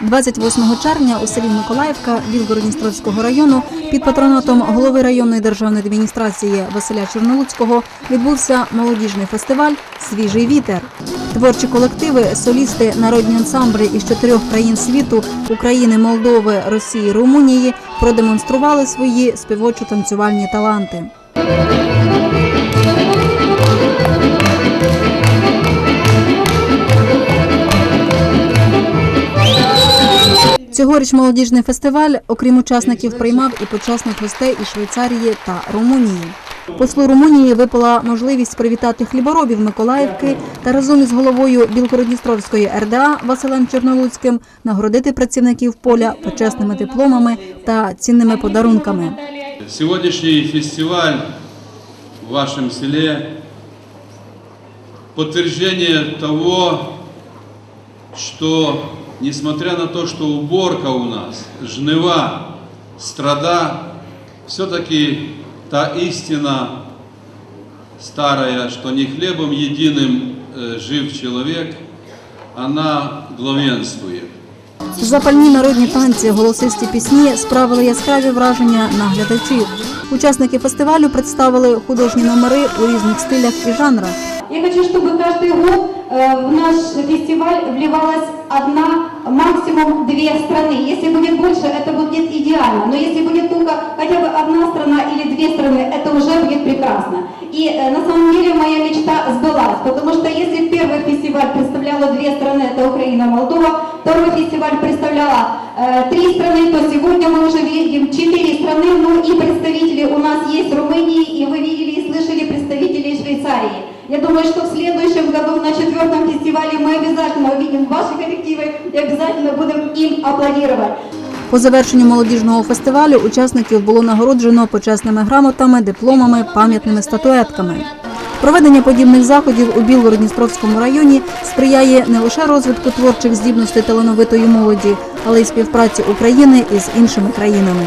28 червня у селі Миколаївка Білгородністровського району під патронатом голови районної державної адміністрації Василя Чорнолуцького відбувся молодіжний фестиваль Свіжий вітер. Творчі колективи, солісти, народні ансамблі із чотирьох країн світу України, Молдови, Росії, Румунії продемонстрували свої співочо-танцювальні таланти. Цьогоріч молодіжний фестиваль, окрім учасників, приймав і почесних гостей із Швейцарії та Румунії. Послу Румунії випала можливість привітати хліборобів Миколаївки та разом із головою Білгородністровської РДА Василем Чорнолуцьким нагородити працівників поля почесними дипломами та цінними подарунками. Сегодняшний фестиваль в вашем селе подтверждение того, что несмотря на то, что уборка у нас, жнива, страда, все-таки та истина старая, что не хлебом единым э, жив человек, она главенствует. Запальні народні танці, голосисті пісні справили яскраві враження на глядачів. Учасники фестивалю представили художні номери у різних стилях і жанрах. Я хочу, чтобы каждый год э, в наш фестиваль вливалась одна, максимум две страны. Если будет больше, это будет идеально. Но если будет только хотя бы одна страна или две страны, это уже будет прекрасно. И э, на самом деле моя мечта сбылась, потому что если первый фестиваль представляла две страны, это Украина, Молдова, второй фестиваль представляла э, три страны, то сегодня мы уже видим четыре страны, ну и представители у нас есть Румынии, и вы видели и слышали представителей Швейцарии. Я думаю, что в следующем году на четвертом фестивале мы обязательно увидим ваши коллективы и обязательно будем им аплодировать. По завершенню молодіжного фестивалю учасників було нагороджено почесними грамотами, дипломами, пам'ятними статуетками. Проведення подібних заходів у Білгород-Дністровському районі сприяє не лише розвитку творчих здібностей талановитої молоді, але й співпраці України із іншими країнами.